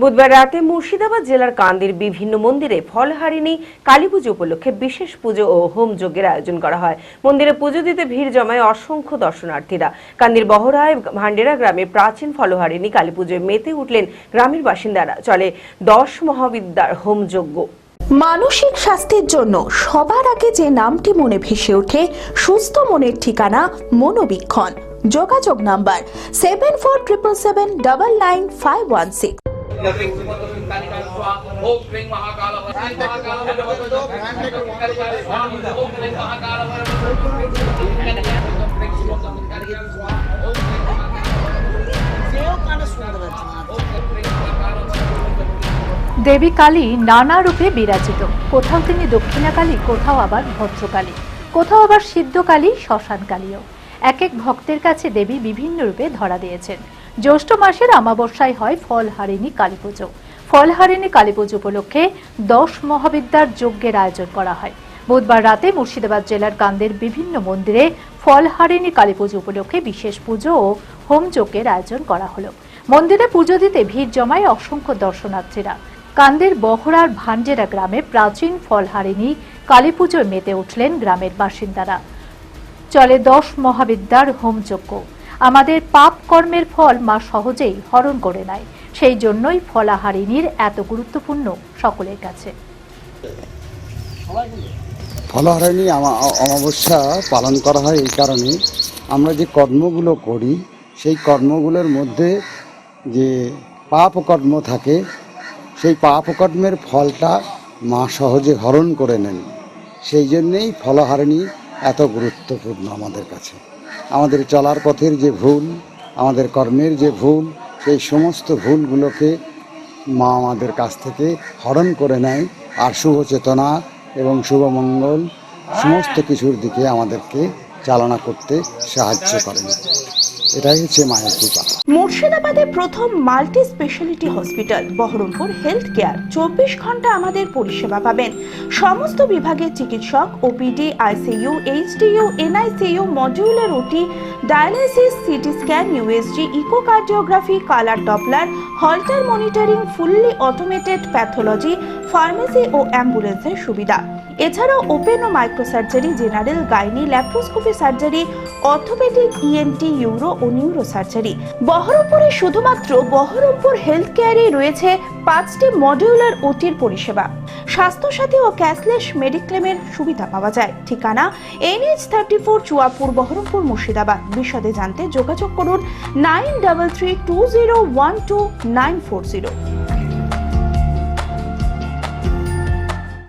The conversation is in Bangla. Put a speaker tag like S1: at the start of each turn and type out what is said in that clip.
S1: বুধবার রাতে মুর্শিদাবাদ জেলার কান্দির বিভিন্ন মন্দিরে ফলহারিণী কালী পুজো উপলক্ষে বিশেষ পুজো ও হোম যজ্ঞের আয়োজন করা হয়। মন্দিরে পুজো দিতে ভিড় জমায় অসংখ্য দর্শনার্থীরা। কান্দির বহরায় ভান্ডেরা গ্রামে প্রাচীন ফলহারিণী কালী পুজোয় মেতে উঠলেন গ্রামের বাসিন্দারা। চলে দশ মহাবিদ্যার হোম যজ্ঞ।
S2: মানসিক স্বাস্থ্যের জন্য সবার আগে যে নামটি মনে ভেসে ওঠে, সুস্থ মনের ঠিকানা মনোবীক্ষণ। যোগাযোগ number seven four triple seven double nine five one six
S3: Devi Kali নানা রূপে বিরাজিত। কোথাও তিনি দক্ষিণা কালী কোথাও আবার ভদ্রকালী। কোথাও আবার সিদ্ধ কালী শ্মশান কালীও এক এক ভক্তের কাছে দেবী বিভিন্ন রূপে ধরা দিয়েছেন। জ্যৈষ্ঠ মাসের অমাবস্যায় হয় ফলহারিণী কালী পুজো। ফলহারিণী কালী পুজো উপলক্ষে দশ মহাবিদ্যার যজ্ঞের আয়োজন করা হয়। বুধবার রাতে মুর্শিদাবাদ জেলার কান্দের বিভিন্ন মন্দিরে ফলহারিণী কালী পুজো উপলক্ষে বিশেষ পুজো ও হোম যজ্ঞের আয়োজন করা হলো। মন্দিরে পুজো দিতে ভিড় জমায় অসংখ্য দর্শনার্থীরা। কান্দের বহরার ভান্ডেরা গ্রামে প্রাচীন ফলহারিণী কালী পুজোয় মেতে উঠলেন গ্রামের বাসিন্দারা। চলে দশ মহাবিদ্যার হোমযজ্ঞ আমাদের পাপ কর্মের ফল মা সহজেই হরণ করে নেয়। সেই জন্যই ফলাহারিণীর এত গুরুত্বপূর্ণ সকলের কাছে।
S4: ফলহারিণী অমাবস্যা পালন করা হয় এই কারণে আমরা যে কর্মগুলো করি, সেই কর্মগুলোর মধ্যে যে পাপ কর্ম থাকে, সেই পাপ কর্মের ফলটা মা সহজে হরণ করে নেন। সেই জন্যেই ফলহারিণী এত গুরুত্বপূর্ণ আমাদের কাছে। আমাদের চলার পথের যে ভুল, আমাদের কর্মের যে ভুল, সেই সমস্ত ভুলগুলোকে মা আমাদের কাছ থেকে হরণ করে নেয় আর শুভ চেতনা এবং শুভমঙ্গল সমস্ত কিছুর দিকে আমাদেরকে চালনা করতে সাহায্য করেন। এটাই হচ্ছে মায়ের কৃপা
S2: মুর্শিদাবাদে প্রথম multi speciality hospital, Berhampore health care. চব্বিশ ঘণ্টা আমাদের পরিষেবা পাবেন। সমস্ত বিভাগের চিকিৎসক OPD ICU HDU NICU modular OT dialysis CT scan USG echocardiography colour doppler holter monitoring fully automated pathology pharmacy ও অ্যাম্বুলেন্সের সুবিধা। এছাড়াও ওপেন ও microsurgery general gynae laparoscopy surgery orthopaedic ENT uro ও নিউরো সার্জারি বহরমপুরে শুধুমাত্র বহরমপুর হেলথ কেয়ারেই রয়েছে পাঁচটি মডিউলার ওটির পরিষেবা। স্বাস্থ্যসাথী ও ক্যাশলেস মেডিক্লেমের সুবিধা পাওয়া যায়। ঠিকানা NH thirty four Chuapur Berhampore Murshidabad. বিশদে জানতে যোগাযোগ করুন nine double three two zero one two nine four zero.